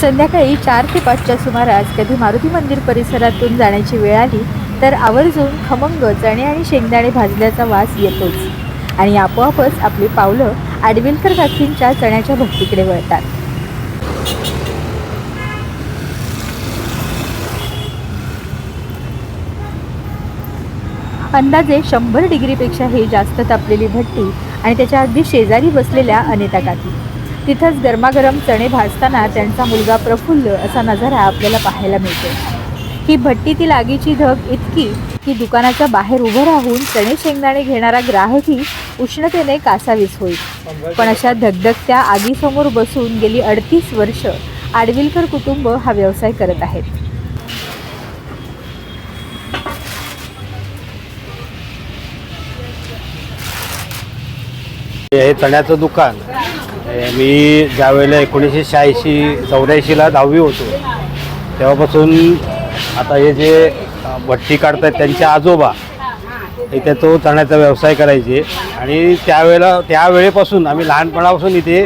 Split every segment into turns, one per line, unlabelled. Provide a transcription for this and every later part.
संध्याकाळी चार ते पाचच्या सुमारास कधी मारुती मंदिर परिसरातून जाण्याची वेळ आली तर आवर्जून खमंग चणे आणि शेंगदाणे भाजल्याचा वास येतोच. आणि आपोआपच आपली पावलं आडविलकर काकींच्या चण्याच्या भक्तीकडे वळतात. अंदाजे शंभर डिग्रीपेक्षाही जास्त तापलेली भट्टी आणि त्याच्या अगदी शेजारी बसलेल्या अनिता काकी. तिथंच गरमागरम चणे भाजताना त्यांचा मुलगा प्रफुल्ल असा नजारा आपल्याला पाहायला मिळतो ही भट्टीतील आगीची धग इतकी की दुकानाच्या बाहेर उभं राहून चणे शेंगदाणे घेणारा ग्राहकही उष्णतेने कासावीस होईल. पण अशा धगधगत्या आगीसमोर बसून गेली अडतीस वर्ष आडविलकर कुटुंब हा व्यवसाय करत आहेत.
हे चण्याचं दुकान. मी ज्यावेळेला एकोणीसशे शहाऐंशी चौऱ्याऐंशीला दहावी होतो तेव्हापासून आता हे जे भट्टी भट्टी काढतात त्यांचे आजोबा इथे तो चण्याचा व्यवसाय करायचे. आणि त्यावेळेला त्यावेळेपासून आम्ही लहानपणापासून इथे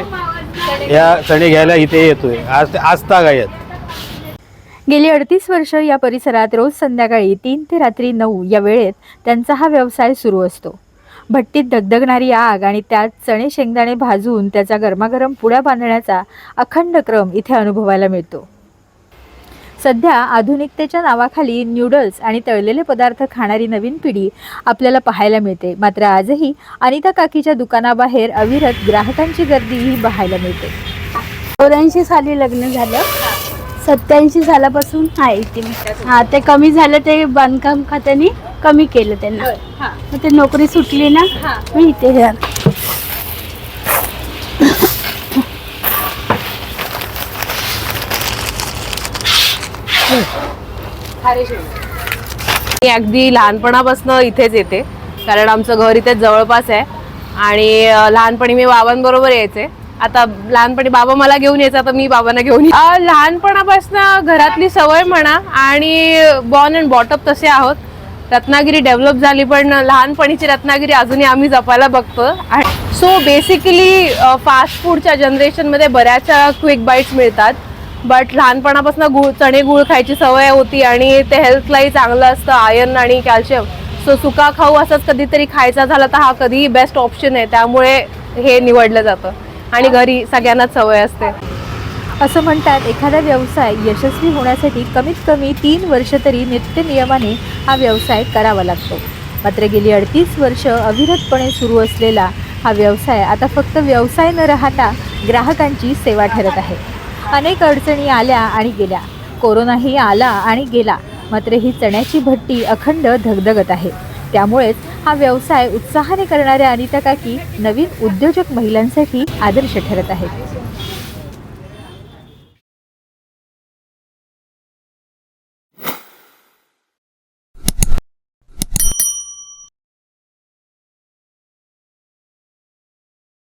या चणे घ्यायला इथे येतोय. आज आज ताग आहेत
गेली अडतीस वर्ष या परिसरात रोज संध्याकाळी तीन ते रात्री नऊ या वेळेत त्यांचा हा व्यवसाय सुरू असतो. भट्टीत दगदगणारी आग आणि त्यात चणे शेंगदाणे भाजून त्याचा गरमागरम पुड्या बांधण्याचा अखंड क्रम इथे अनुभवायला मिळतो. सध्या आधुनिकतेच्या नावाखाली न्यूडल्स आणि तळलेले पदार्थ खाणारी नवीन पिढी आपल्याला पाहायला मिळते. मात्र आजही अनिता काकीच्या दुकानाबाहेर अविरत ग्राहकांची गर्दीही पाहायला मिळते.
चौऱ्याऐंशी साली लग्न झालं. सत्याऐंशी सालापासून आहे इथे मी हा ते कमी झालं ते बांधकाम खात्याने. कमी केलं त्यांना. मग ते नोकरी सुटली ना मी इथे झालं
मी अगदी लहानपणापासून इथेच येते कारण आमचं घर इथेच जवळपास आहे. आणि अं, लहानपणी मी बाबांबरोबर यायचे. आता लहानपणी बाबा मला घेऊन यायचा आता मी बाबांना घेऊन लहानपणापासून घरातली सवय म्हणा आणि बॉर्न अँड बॉटअप तसे आहोत. रत्नागिरी डेव्हलप झाली पण लहानपणीची रत्नागिरी अजूनही आम्ही जपायला बघतो. सो बेसिकली फास्ट फूडच्या जनरेशनमध्ये बऱ्याचशा क्विक बाईट्स मिळतात. बट लहानपणापासून गुळ चणे गुळ खायची सवय होती आणि ते हेल्थलाही चांगलं असतं. आयर्न आणि कॅल्शियम सो सुका खाऊ असंच कधीतरी खायचा झाला तर हा कधीही बेस्ट ऑप्शन आहे. त्यामुळे हे निवडलं जातं. आणि घरी सगळ्यांनाच सवय असते.
असं म्हणतात एखादा व्यवसाय यशस्वी होण्यासाठी कमीत कमी तीन वर्ष तरी नित्य नियमाने हा व्यवसाय करावा लागतो. मात्र गेली अडतीस वर्ष अविरतपणे सुरू असलेला हा व्यवसाय आता फक्त व्यवसाय न राहता ग्राहकांची सेवा ठरत आहे. अनेक अडचणी आल्या आणि गेल्या. कोरोनाही आला आणि गेला मात्र ही चण्याची भट्टी अखंड धगधगत आहे. त्यामुळेच हा व्यवसाय उत्साहाने करणाऱ्या अनिता काकी नवीन उद्योजक महिलांसाठी आदर्श ठरत आहेत.